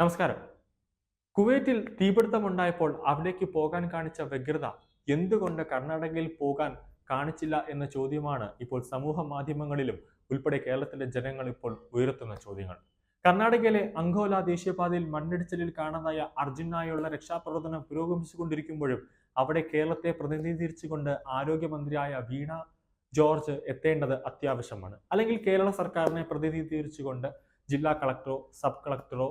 നമസ്കാരം. കുവൈറ്റിൽ തീപിടുത്തമുണ്ടായപ്പോൾ അവിടേക്ക് പോകാൻ കാണിച്ച വ്യഗ്രത എന്തുകൊണ്ട് കർണാടകയിൽ പോകാൻ കാണിച്ചില്ല എന്ന ചോദ്യമാണ് ഇപ്പോൾ സമൂഹ മാധ്യമങ്ങളിലും ഉൾപ്പെടെ കേരളത്തിലെ ജനങ്ങൾ ഇപ്പോൾ ഉയർത്തുന്ന ചോദ്യങ്ങൾ. കർണാടകയിലെ അങ്കോല ദേശീയപാതയിൽ മണ്ണിടിച്ചിലിൽ കാണാതായ അർജുനായുള്ള രക്ഷാപ്രവർത്തനം പുരോഗമിച്ചുകൊണ്ടിരിക്കുമ്പോഴും അവിടെ കേരളത്തെ പ്രതിനിധീകരിച്ചുകൊണ്ട് ആരോഗ്യമന്ത്രിയായ വീണ ജോർജ് എത്തേണ്ടത് അത്യാവശ്യമാണ്. അല്ലെങ്കിൽ കേരള സർക്കാരിനെ പ്രതിനിധീകരിച്ചുകൊണ്ട് ജില്ലാ കളക്ടറോ സബ് കളക്ടറോ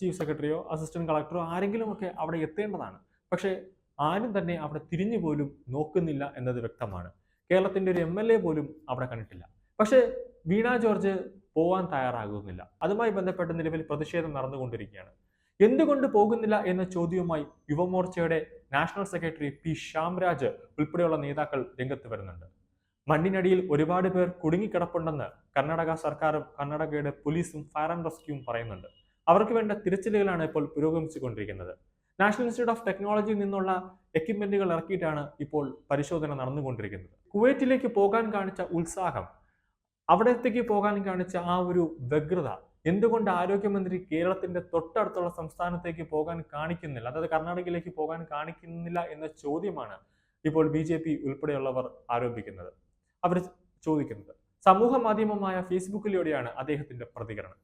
ചീഫ് സെക്രട്ടറിയോ അസിസ്റ്റന്റ് കളക്ടറോ ആരെങ്കിലും ഒക്കെ അവിടെ എത്തേണ്ടതാണ്. പക്ഷേ ആരും തന്നെ അവിടെ തിരിഞ്ഞു പോലും നോക്കുന്നില്ല എന്നത് വ്യക്തമാണ്. കേരളത്തിന്റെ ഒരു എം എൽ എ പോലും അവിടെ കണ്ടിട്ടില്ല. പക്ഷേ വീണ ജോർജ് പോവാൻ തയ്യാറാകുന്നില്ല. അതുമായി ബന്ധപ്പെട്ട നിലവിൽ പ്രതിഷേധം നടന്നുകൊണ്ടിരിക്കുകയാണ്. എന്തുകൊണ്ട് പോകുന്നില്ല എന്ന ചോദ്യവുമായി യുവമോർച്ചയുടെ നാഷണൽ സെക്രട്ടറി പി ശ്യാംരാജ് ഉൾപ്പെടെയുള്ള നേതാക്കൾ രംഗത്ത് വരുന്നുണ്ട്. മണ്ണിനടിയിൽ ഒരുപാട് പേർ കുടുങ്ങിക്കിടപ്പുണ്ടെന്ന് കർണാടക സർക്കാരും കർണാടകയുടെ പോലീസും ഫയർ ആൻഡ് റെസ്ക്യൂവും പറയുന്നുണ്ട്. അവർക്ക് വേണ്ട തിരച്ചിലുകളാണ് ഇപ്പോൾ പുരോഗമിച്ചുകൊണ്ടിരിക്കുന്നത്. നാഷണൽ ഇൻസ്റ്റിറ്റ്യൂട്ട് ഓഫ് ടെക്നോളജിയിൽ നിന്നുള്ള എക്യുപ്മെന്റുകൾ ഇറക്കിയിട്ടാണ് ഇപ്പോൾ പരിശോധന നടന്നുകൊണ്ടിരിക്കുന്നത്. കുവൈറ്റിലേക്ക് പോകാൻ കാണിച്ച ഉത്സാഹം അവിടത്തേക്ക് പോകാൻ കാണിച്ച ആ ഒരു വ്യഗ്രത എന്തുകൊണ്ട് ആരോഗ്യമന്ത്രി കേരളത്തിന്റെ തൊട്ടടുത്തുള്ള സംസ്ഥാനത്തേക്ക് പോകാൻ കാണിക്കുന്നില്ല അതായത് കർണാടകയിലേക്ക് പോകാൻ കാണിക്കുന്നില്ല എന്ന ചോദ്യമാണ് ഇപ്പോൾ ബി ജെ പി ഉൾപ്പെടെയുള്ളവർ ആരോപിക്കുന്നത്. അവർ ചോദിക്കുന്നത് സമൂഹ മാധ്യമമായ ഫേസ്ബുക്കിലൂടെയാണ് അദ്ദേഹത്തിന്റെ പ്രതികരണം.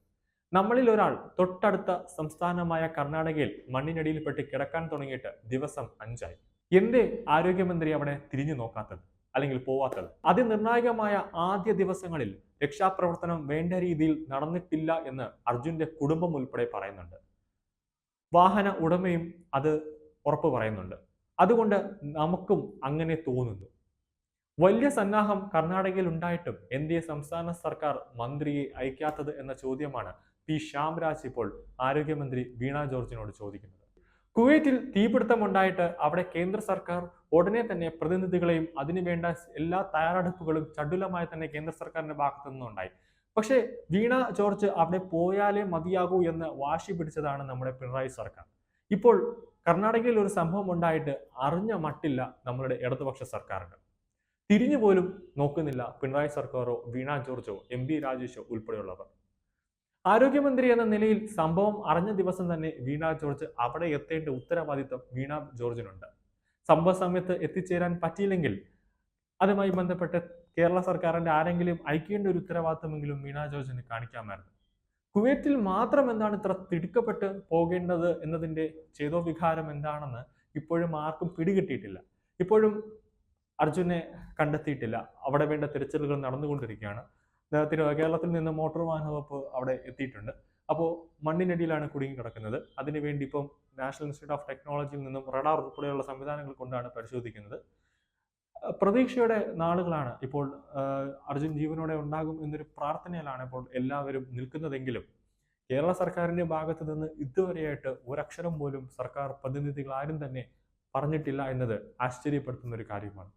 നമ്മളിൽ ഒരാൾ തൊട്ടടുത്ത സംസ്ഥാനമായ കർണാടകയിൽ മണ്ണിനടിയിൽപ്പെട്ട് കിടക്കാൻ തുടങ്ങിയിട്ട് ദിവസം അഞ്ചായി. എന്തേ ആരോഗ്യമന്ത്രി അവിടെ തിരിഞ്ഞു നോക്കാത്തത് അല്ലെങ്കിൽ പോവാത്തത്. അതിനിർണായകമായ ആദ്യ ദിവസങ്ങളിൽ രക്ഷാപ്രവർത്തനം വേണ്ട രീതിയിൽ നടന്നിട്ടില്ല എന്ന് അർജുന്റെ കുടുംബം ഉൾപ്പെടെ പറയുന്നുണ്ട്. വാഹന ഉടമയും അത് ഉറപ്പ് പറയുന്നുണ്ട്. അതുകൊണ്ട് നമുക്കും അങ്ങനെ തോന്നുന്നു. വലിയ സന്നാഹം കർണാടകയിൽ ഉണ്ടായിട്ടും എന്തേ സംസ്ഥാന സർക്കാർ മന്ത്രിയെ അയക്കാത്തത് എന്ന ചോദ്യമാണ് പി ശ്യാംരാജ് ഇപ്പോൾ ആരോഗ്യമന്ത്രി വീണ ജോർജിനോട് ചോദിക്കുന്നത്. കുവൈറ്റിൽ തീപിടുത്തമുണ്ടായിട്ട് അവിടെ കേന്ദ്ര സർക്കാർ ഉടനെ തന്നെ പ്രതിനിധികളെയും അതിനുവേണ്ട എല്ലാ തയ്യാറെടുപ്പുകളും ചടുലമായി തന്നെ കേന്ദ്ര സർക്കാരിന്റെ ഭാഗത്തു നിന്നുണ്ടായി. പക്ഷേ വീണ ജോർജ് അവിടെ പോയാലേ മതിയാകൂ എന്ന് വാശി പിടിച്ചതാണ് നമ്മുടെ പിണറായി സർക്കാർ. ഇപ്പോൾ കർണാടകയിൽ ഒരു സംഭവം ഉണ്ടായിട്ട് അറിഞ്ഞ മട്ടില്ല നമ്മളുടെ ഇടതുപക്ഷ സർക്കാരിന്. തിരിഞ്ഞു പോലും നോക്കുന്നില്ല പിണറായി സർക്കാരോ വീണ ജോർജോ എം ബി രാജേഷോ ഉൾപ്പെടെയുള്ളവർ. ആരോഗ്യമന്ത്രി എന്ന നിലയിൽ സംഭവം അറിഞ്ഞ ദിവസം തന്നെ വീണ ജോർജ് അവിടെ എത്തേണ്ട ഉത്തരവാദിത്വം വീണ ജോർജിനുണ്ട്. സംഭവ സമയത്ത് എത്തിച്ചേരാൻ പറ്റിയില്ലെങ്കിൽ അതുമായി ബന്ധപ്പെട്ട് കേരള സർക്കാരിന്റെ ആരെങ്കിലും അയക്കേണ്ട ഒരു ഉത്തരവാദിത്തമെങ്കിലും വീണ ജോർജിന് കാണിക്കാമായിരുന്നു. കുവൈറ്റിൽ മാത്രം എന്താണ് ഇത്ര തിടുക്കപ്പെട്ട് പോകേണ്ടത് എന്നതിന്റെ ചേതോവികാരം എന്താണെന്ന് ഇപ്പോഴും ആർക്കും പിടികിട്ടിയിട്ടില്ല. ഇപ്പോഴും അർജുനെ കണ്ടെത്തിയിട്ടില്ല. അവിടെ വേണ്ട തിരച്ചിലുകൾ നടന്നുകൊണ്ടിരിക്കുകയാണ്. തിരു കേരളത്തിൽ നിന്ന് മോട്ടോർ വാഹന വകുപ്പ് അവിടെ എത്തിയിട്ടുണ്ട്. അപ്പോൾ മണ്ണിനടിയിലാണ് കുടുങ്ങി കിടക്കുന്നത്. അതിനുവേണ്ടി ഇപ്പം നാഷണൽ ഇൻസ്റ്റിറ്റ്യൂട്ട് ഓഫ് ടെക്നോളജിയിൽ നിന്നും റഡാർ ഉൾപ്പെടെയുള്ള സംവിധാനങ്ങൾ കൊണ്ടാണ് പരിശോധിക്കുന്നത്. പ്രതീക്ഷയുടെ നാളുകളാണ് ഇപ്പോൾ അർജുൻ ജീവനോടെ ഉണ്ടാകും എന്നൊരു പ്രാർത്ഥനയിലാണ് ഇപ്പോൾ എല്ലാവരും നിൽക്കുന്നതെങ്കിലും കേരള സർക്കാരിന്റെ ഭാഗത്ത് നിന്ന് ഇതുവരെയായിട്ട് ഒരക്ഷരം പോലും സർക്കാർ പ്രതിനിധികൾ ആരും തന്നെ പറഞ്ഞിട്ടില്ല എന്നത് ആശ്ചര്യപ്പെടുത്തുന്ന ഒരു കാര്യമാണ്.